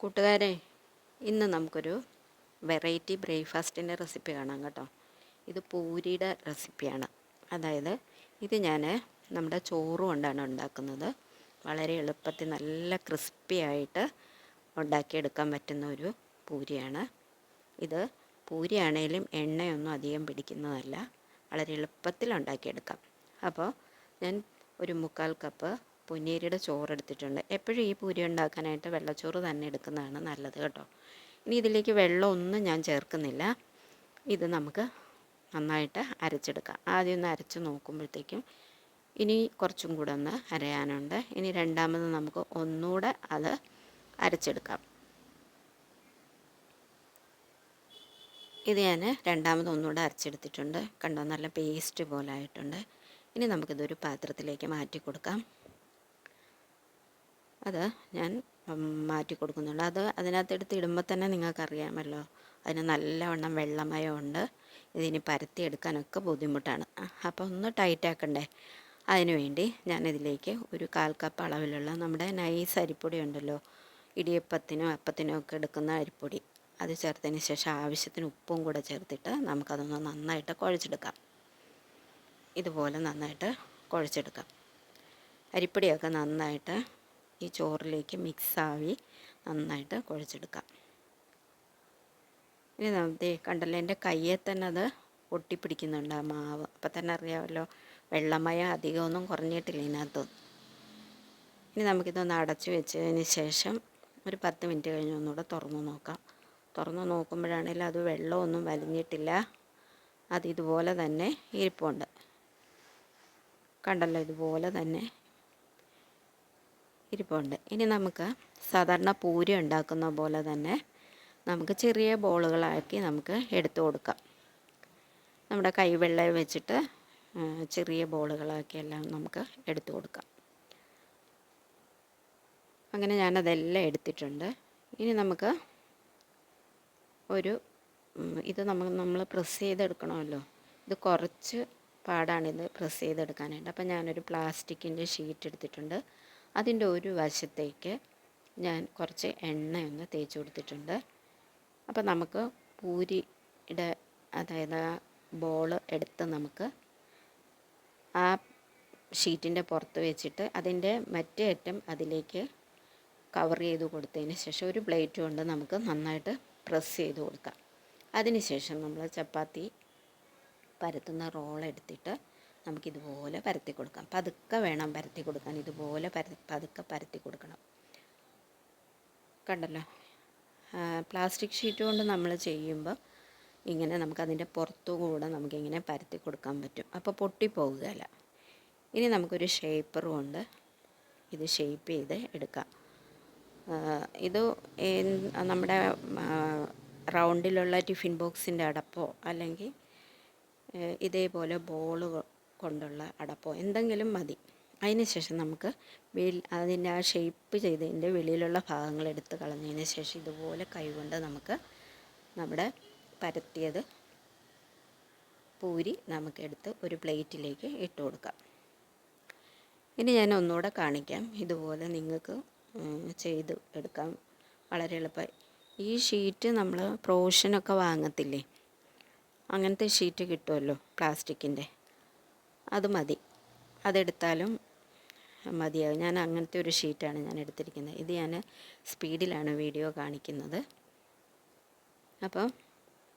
കൂട്ടുകാരെ ഇന്ന് നമുക്കൊരു വെറൈറ്റി ബ്രേക്ക്ഫാസ്റ്റിന്റെ റെസിപ്പി കാണാം കേട്ടോ. ഇത് പൂരിയുടെ റെസിപ്പിയാണ്. അതായത് ഇത് ഞാൻ നമ്മുടെ ചോറ് കൊണ്ടാണ് ഉണ്ടാക്കുന്നത്. വളരെ എളുപ്പത്തിൽ നല്ല ക്രിസ്പി ആയിട്ട് ഉണ്ടാക്കിയെടുക്കാൻ പറ്റുന്ന ഒരു പൂരിയാണ്. ഇത് പൂരിയാണേലും എണ്ണയൊന്നും അധികം പിടിക്കുന്നതല്ല. വളരെ എളുപ്പത്തിൽ ഉണ്ടാക്കിയെടുക്കാം. അപ്പോൾ ഞാൻ ഒരു മുക്കാൽ കപ്പ് പൊന്നേരിയുടെ ചോറ് എടുത്തിട്ടുണ്ട് എപ്പോഴും ഈ പൂരി ഉണ്ടാക്കാനായിട്ട് വെള്ളച്ചോറ് തന്നെ എടുക്കുന്നതാണ് നല്ലത് കേട്ടോ. ഇനി ഇതിലേക്ക് വെള്ളമൊന്നും ഞാൻ ചേർക്കുന്നില്ല. ഇത് നമുക്ക് നന്നായിട്ട് അരച്ചെടുക്കാം. ആദ്യം ഒന്ന് അരച്ച് നോക്കുമ്പോഴത്തേക്കും ഇനി കുറച്ചും കൂടെ ഒന്ന് അരയാനുണ്ട്. ഇനി രണ്ടാമത് നമുക്ക് ഒന്നുകൂടെ അത് അരച്ചെടുക്കാം. ഇത് ഞാൻ രണ്ടാമത് ഒന്നുകൂടെ അരച്ചെടുത്തിട്ടുണ്ട്. കണ്ടോ നല്ല പേസ്റ്റ് പോലെ ആയിട്ടുണ്ട്. ഇനി നമുക്കിതൊരു പാത്രത്തിലേക്ക് മാറ്റി കൊടുക്കാം. അത് ഞാൻ മാറ്റി കൊടുക്കുന്നുണ്ട് അത് അതിനകത്ത് എടുത്ത് ഇടുമ്പോൾ തന്നെ നിങ്ങൾക്കറിയാമല്ലോ. അതിന് നല്ലവണ്ണം വെള്ളമയമുണ്ട്. ഇതിനി പരത്തിയെടുക്കാനൊക്കെ ബുദ്ധിമുട്ടാണ്. അപ്പോൾ ഒന്ന് ടൈറ്റ് ആക്കണ്ടേ വേണ്ടി ഞാനിതിലേക്ക് ഒരു കാൽ കപ്പ് അളവിലുള്ള നമ്മുടെ നൈസ് അരിപ്പൊടി ഉണ്ടല്ലോ. ഇടിയപ്പത്തിനും അപ്പത്തിനും ഒക്കെ എടുക്കുന്ന അരിപ്പൊടി. അത് ചേർത്തതിന് ശേഷം ആവശ്യത്തിന് ഉപ്പും കൂടെ ചേർത്തിട്ട് നമുക്കതൊന്ന് നന്നായിട്ട് കുഴച്ചെടുക്കാം. ഇതുപോലെ നന്നായിട്ട് കുഴച്ചെടുക്കാം. അരിപ്പൊടിയൊക്കെ നന്നായിട്ട് ഈ ചോറിലേക്ക് മിക്സാവി നന്നായിട്ട് കുഴച്ചെടുക്കാം. ഇനി നമുക്ക് കണ്ടല്ലോ എന്റെ കയ്യെ തന്നെ അത് ഒട്ടിപ്പിടിക്കുന്നുണ്ട് ആ മാവ്. അപ്പം തന്നെ അറിയാമല്ലോ വെള്ളമയം അധികമൊന്നും കുറഞ്ഞിട്ടില്ല ഇതിനകത്ത്. ഇനി നമുക്കിതൊന്ന് അടച്ചു വെച്ചതിന് ശേഷം ഒരു പത്ത് മിനിറ്റ് കഴിഞ്ഞ് ഒന്നുകൂടെ തുറന്നു നോക്കാം. തുറന്നു നോക്കുമ്പോഴാണെങ്കിലും അത് വെള്ളമൊന്നും വലിഞ്ഞിട്ടില്ല. അത് ഇതുപോലെ തന്നെ ഇരിപ്പുണ്ട്. കണ്ടല്ലോ ഇതുപോലെ തന്നെ ഇരിപ്പുണ്ട്. ഇനി നമുക്ക് സാധാരണ പൂരി ഉണ്ടാക്കുന്ന പോലെ തന്നെ നമുക്ക് ചെറിയ ബോളുകളാക്കി നമുക്ക് എടുത്തു കൊടുക്കാം. നമ്മുടെ കൈവെള്ളം വെച്ചിട്ട് ചെറിയ ബോളുകളാക്കി എല്ലാം നമുക്ക് എടുത്തു കൊടുക്കാം. അങ്ങനെ ഞാനതെല്ലാം എടുത്തിട്ടുണ്ട്. ഇനി നമുക്ക് ഒരു ഇത് നമ്മൾ നമ്മൾ പ്രസ് ചെയ്തെടുക്കണമല്ലോ. ഇത് കുറച്ച് പാടാണിത് പ്രസ് ചെയ്തെടുക്കാനായിട്ട്. അപ്പം ഞാനൊരു പ്ലാസ്റ്റിക്കിന്റെ ഷീറ്റ് എടുത്തിട്ടുണ്ട്. അതിന്റെ ഒരു വശത്തേക്ക് ഞാൻ കുറച്ച് എണ്ണയൊന്ന് തേച്ച് കൊടുത്തിട്ടുണ്ട്. അപ്പോൾ നമുക്ക് പൂരിയുടെ അതായത് ആ ബോൾ എടുത്ത് നമുക്ക് ആ ഷീറ്റിന്റെ പുറത്ത് വെച്ചിട്ട് അതിന്റെ മറ്റേ അറ്റം അതിലേക്ക് കവർ ചെയ്ത് കൊടുത്തതിന് ശേഷം ഒരു പ്ലേറ്റ് കൊണ്ട് നമുക്ക് നന്നായിട്ട് പ്രസ് ചെയ്ത് കൊടുക്കാം. അതിനുശേഷം നമ്മൾ ചപ്പാത്തി പരത്തുന്ന റോൾ എടുത്തിട്ട് നമുക്കിതുപോലെ പരത്തി കൊടുക്കാം. പതുക്കെ വേണം പരത്തി കൊടുക്കാൻ. ഇതുപോലെ പര പതുക്കെ പരത്തി കൊടുക്കണം. കണ്ടല്ലോ? പ്ലാസ്റ്റിക് ഷീറ്റ് കൊണ്ട് നമ്മൾ ചെയ്യുമ്പോൾ ഇങ്ങനെ നമുക്കതിന്റെ പുറത്തു കൂടെ നമുക്കിങ്ങനെ പരത്തി കൊടുക്കാൻ പറ്റും. അപ്പോൾ പൊട്ടിപ്പോകുകയില്ല ഇനി നമുക്കൊരു ഷേപ്പറും ഉണ്ട് ഇത് ഷേപ്പ് ചെയ്ത് എടുക്കാം. ഇത് നമ്മുടെ റൗണ്ടിലുള്ള ടിഫിൻ ബോക്സിന്റെ അടപ്പോ അല്ലെങ്കിൽ ഇതേപോലെ ബോൾ കൊണ്ടുള്ള അടപ്പോ എന്തെങ്കിലും മതി. അതിന് ശേഷം നമുക്ക് വെളി അതിന്റെ ആ ഷേപ്പ് ചെയ്തതിന്റെ വെളിയിലുള്ള ഭാഗങ്ങൾ എടുത്ത് കളഞ്ഞതിന് ശേഷം ഇതുപോലെ കൈകൊണ്ട് നമുക്ക് നമ്മുടെ പരത്തിയത് പൂരി നമുക്ക് എടുത്ത് ഒരു പ്ലേറ്റിലേക്ക് ഇട്ട് കൊടുക്കാം. ഇനി ഞാൻ ഒന്നുകൂടെ കാണിക്കാം. ഇതുപോലെ നിങ്ങൾക്ക് ചെയ്ത് എടുക്കാം. വളരെ എളുപ്പമായി. ഈ ഷീറ്റ് നമ്മൾ പ്രോഷനൊക്കെ വാങ്ങത്തില്ലേ? അങ്ങനത്തെ ഷീറ്റ് കിട്ടുമല്ലോ പ്ലാസ്റ്റിക്കിന്റെ അത് മതി. അതെടുത്താലും മതിയാകും ഞാൻ അങ്ങനത്തെ ഒരു ഷീറ്റാണ് ഞാൻ എടുത്തിരിക്കുന്നത്. ഇത് ഞാൻ സ്പീഡിലാണ് വീഡിയോ കാണിക്കുന്നത്. അപ്പം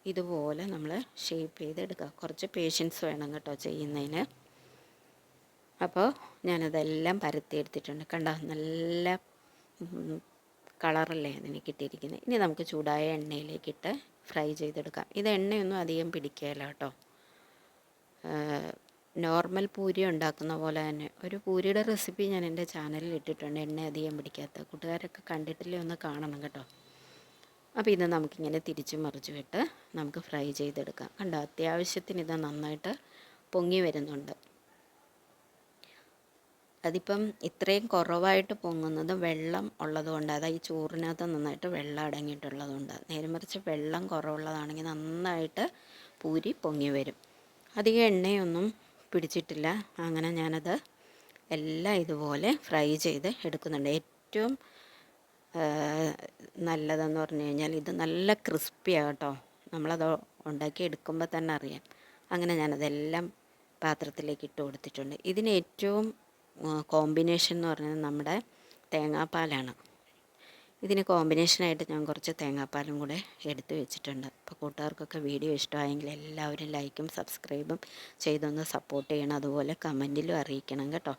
ഇതുപോലെ നമ്മൾ ഷേപ്പ് ചെയ്തെടുക്കുക. കുറച്ച് പേഷ്യൻസ് വേണം കേട്ടോ ചെയ്യുന്നതിന്. അപ്പോൾ ഞാനതെല്ലാം പരത്തി എടുത്തിട്ടുണ്ട്. കണ്ടോ? നല്ല കളറല്ലേ അതിന് കിട്ടിയിരിക്കുന്നത്. ഇനി നമുക്ക് ചൂടായ എണ്ണയിലേക്കിട്ട് ഫ്രൈ ചെയ്തെടുക്കാം. ഇത് എണ്ണയൊന്നും അധികം പിടിക്കുകയില്ല കേട്ടോ. നോർമൽ പൂരി ഉണ്ടാക്കുന്ന പോലെ തന്നെ. ഒരു പൂരിയുടെ റെസിപ്പി ഞാൻ എന്റെ ചാനലിൽ ഇട്ടിട്ടുണ്ട്. എണ്ണ അധികം പിടിക്കാത്ത. കൂട്ടുകാരൊക്കെ കണ്ടിട്ടില്ലേ? ഒന്ന് കാണണം കേട്ടോ. അപ്പോൾ ഇത് നമുക്കിങ്ങനെ തിരിച്ചു മറിച്ച് വിട്ട് നമുക്ക് ഫ്രൈ ചെയ്തെടുക്കാം. കണ്ടോ? അത്യാവശ്യത്തിന് ഇത് നന്നായിട്ട് പൊങ്ങി വരുന്നുണ്ട്. അതിപ്പം ഇത്രയും കുറവായിട്ട് പൊങ്ങുന്നത് വെള്ളം ഉള്ളതുകൊണ്ട് അതായത് ഈ ചോറിനകത്ത് നന്നായിട്ട് വെള്ളം അടങ്ങിയിട്ടുള്ളതുകൊണ്ട്. നേരെ മറിച്ച് വെള്ളം കുറവുള്ളതാണെങ്കിൽ നന്നായിട്ട് പൂരി പൊങ്ങി വരും. അധികം എണ്ണയൊന്നും പിടിച്ചിട്ടില്ല. അങ്ങനെ ഞാനത് എല്ലാം ഇതുപോലെ ഫ്രൈ ചെയ്ത് എടുക്കുന്നുണ്ട്. ഏറ്റവും നല്ലതെന്ന് പറഞ്ഞു കഴിഞ്ഞാൽ ഇത് നല്ല ക്രിസ്പിയാണ് കേട്ടോ. നമ്മളത് ഉണ്ടാക്കി എടുക്കുമ്പോൾ തന്നെ അറിയാം. അങ്ങനെ ഞാനതെല്ലാം പാത്രത്തിലേക്ക് ഇട്ട് കൊടുത്തിട്ടുണ്ട്. ഇതിന് ഏറ്റവും കോമ്പിനേഷൻ എന്ന് പറഞ്ഞാൽ നമ്മുടെ തേങ്ങാപ്പാലാണ്. ഇതിന് കോമ്പിനേഷനായിട്ട് ഞാൻ കുറച്ച് തേങ്ങാപ്പാലും കൂടെ എടുത്തു വെച്ചിട്ടുണ്ട്. അപ്പോൾ കൂട്ടുകാർക്കൊക്കെ വീഡിയോ ഇഷ്ടമായെങ്കിൽ എല്ലാവരും ലൈക്കും സബ്സ്ക്രൈബും ചെയ്തൊന്ന് സപ്പോർട്ട് ചെയ്യണം. അതുപോലെ കമന്റിലും അറിയിക്കണം കേട്ടോ.